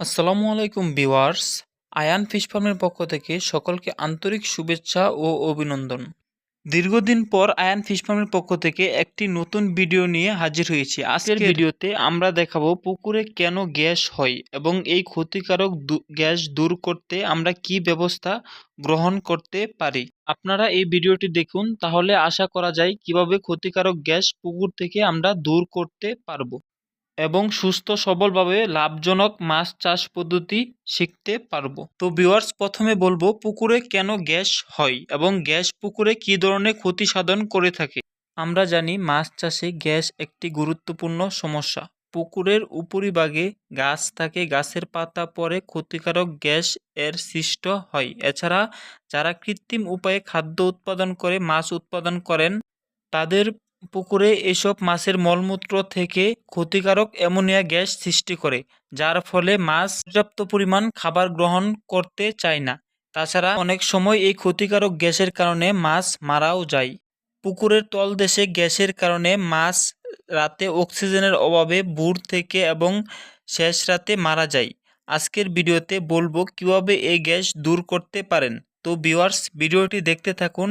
আসসালামু আলাইকুম viewers Ayaan fish ফার্মের পক্ষ থেকে সকলকে আন্তরিক শুভেচ্ছা ও অভিনন্দন। দীর্ঘদিন পর আয়ান ফিশ ফার্মের পক্ষ থেকে একটি নতুন ভিডিও নিয়ে হাজির হয়েছি। আজকের ভিডিওতে আমরা দেখাবো পুকুরে কেন গ্যাস হয় এবং এই ক্ষতিকারক গ্যাস দূর করতে আমরা কি ব্যবস্থা গ্রহণ করতে পারি। আপনারা এই ভিডিওটি দেখুন তাহলে আশা করা যায় কীভাবে ক্ষতিকারক গ্যাস পুকুর থেকে আমরা দূর করতে পারব। এবং সুস্থ, সবলভাবে লাভজনক মাছ চাষ পদ্ধতি শিখতে পারব। তো ভিউয়ার্স প্রথমে বলব, পুকুরে কেন গ্যাস হয় এবং গ্যাস পুকুরে কী ধরনের ক্ষতি সাধন করে থাকে? আমরা জানি মাছ চাষে গ্যাস একটি গুরুত্বপূর্ণ সমস্যা। পুকুরের উপরিভাগে গাছ থাকে, গাছের পাতা পরে ক্ষতিকারক গ্যাস এর সৃষ্ট হয়। এছাড়া যারা কৃত্রিম উপায়ে খাদ্য উৎপাদন করে, মাছ উৎপাদন করেন, তাদের পুকুরে এসব মাছের মলমূত্র থেকে ক্ষতিকারক অ্যামোনিয়া গ্যাস সৃষ্টি করে, যার ফলে মাছ পর্যাপ্ত পরিমাণ খাবার গ্রহণ করতে চায় না। তাছাড়া অনেক সময় এই ক্ষতিকারক গ্যাসের কারণে মাছ মারাও যায়। পুকুরের তলদেশে গ্যাসের কারণে মাছ রাতে অক্সিজেনের অভাবে বুড় থেকে এবং শেষ রাতে মারা যায়। আজকের ভিডিওতে বলব কীভাবে এই গ্যাস দূর করতে পারেন। তো ভিউয়ার্স ভিডিওটি দেখতে থাকুন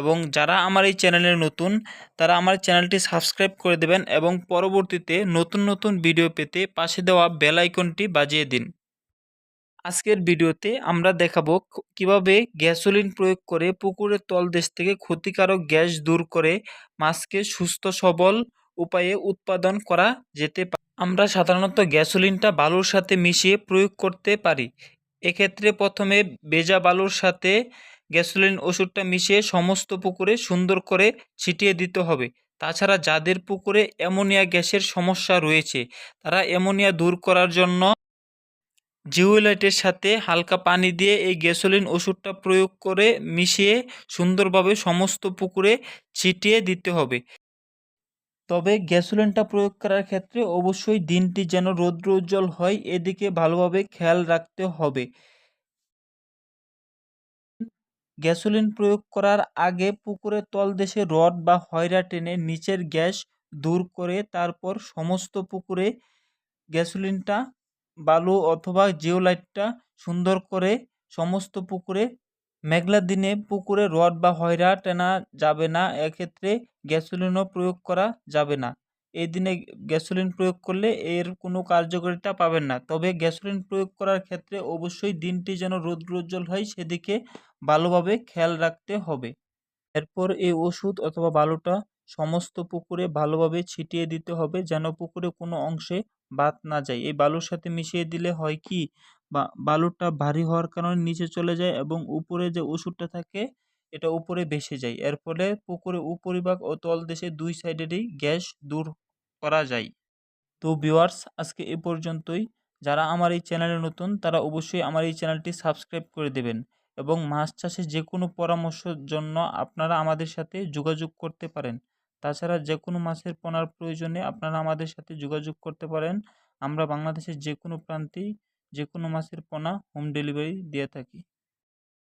এবং যারা আমার এই চ্যানেলে নতুন, তারা আমার চ্যানেলটি সাবস্ক্রাইব করে দেবেন এবং পরবর্তীতে নতুন নতুন ভিডিও পেতে পাশে দেওয়া বেল আইকনটি বাজিয়ে দিন। আজকের ভিডিওতে আমরা দেখাবো কীভাবে গ্যাসোলিন প্রয়োগ করে পুকুরের তলদেশ থেকে ক্ষতিকারক গ্যাস দূর করে মাছকে সুস্থ, সবল উপায়ে উৎপাদন করা যেতে পারে আমরা সাধারণত গ্যাসোলিনটা বালুর সাথে মিশিয়ে প্রয়োগ করতে পারি। এক্ষেত্রে প্রথমে ভেজা বালুর সাথে গ্যাসোলিন ওষুধটা মিশিয়ে সমস্ত পুকুরে সুন্দর করে ছিটিয়ে দিতে হবে। তাছাড়া যাদের পুকুরে অ্যামোনিয়া গ্যাসের সমস্যা রয়েছে, তারা অ্যামোনিয়া দূর করার জন্য জিওলাইটের সাথে হালকা পানি দিয়ে এই গ্যাসোলিন ওষুধটা প্রয়োগ করে মিশিয়ে সুন্দরভাবে সমস্ত পুকুরে ছিটিয়ে দিতে হবে। তবে গ্যাসোলিনটা প্রয়োগ করার ক্ষেত্রে অবশ্যই দিনটি যেন রৌদ্র উজ্জ্বল হয়, এদিকে ভালোভাবে খেয়াল রাখতে হবে। গ্যাসোলিন প্রয়োগ করার আগে পুকুরের তলদেশে রড বা হয়রা টেনে নিচের গ্যাস দূর করে তারপর সমস্ত পুকুরে গ্যাসোলিনটা, বালু অথবা জিওলাইটটা সুন্দর করে সমস্ত পুকুরে মেঘলার দিনে পুকুরে রড বা হয়রা টেনা যাবে না, এক্ষেত্রে গ্যাসোলিনও প্রয়োগ করা যাবে না। এই দিনে গ্যাসোলিন প্রয়োগ করলে এর কোনো কার্যকারিতা পাবেন না। তবে গ্যাসোলিন প্রয়োগ করার ক্ষেত্রে অবশ্যই দিনটি যেন রৌদ্রোজ্জ্বল হয়, সেদিকে ভালোভাবে খেয়াল রাখতে হবে। এরপর এই ওষুধ অথবা বালুটা সমস্ত পুকুরে ভালোভাবে ছিটিয়ে দিতে হবে, যেন পুকুরে কোনো অংশে বাদ না যায়। এই বালুর সাথে মিশিয়ে দিলে হয় কি? বা বালুটা ভারী হওয়ার কারণে নিচে চলে যায় এবং উপরে যে ওষুধটা থাকে, এটা উপরে ভেসে যায়। এর ফলে পুকুরে উপরিভাগ ও তলদেশে দুই সাইডেরই গ্যাস দূর করা যায়। তো ভিউয়ার্স, আজকে এ পর্যন্তই। যারা আমার এই চ্যানেলে নতুন, তারা অবশ্যই আমার এই চ্যানেলটি সাবস্ক্রাইব করে দেবেন এবং মাছ চাষে যে কোনো পরামর্শের জন্য আপনারা আমাদের সাথে যোগাযোগ করতে পারেন। তাছাড়া যে কোনো মাছের পোনার প্রয়োজনে আপনারা আমাদের সাথে যোগাযোগ করতে পারেন। আমরা বাংলাদেশের যে কোনো প্রান্তেই যে কোনো মাছের পোনা হোম ডেলিভারি দিয়ে থাকি।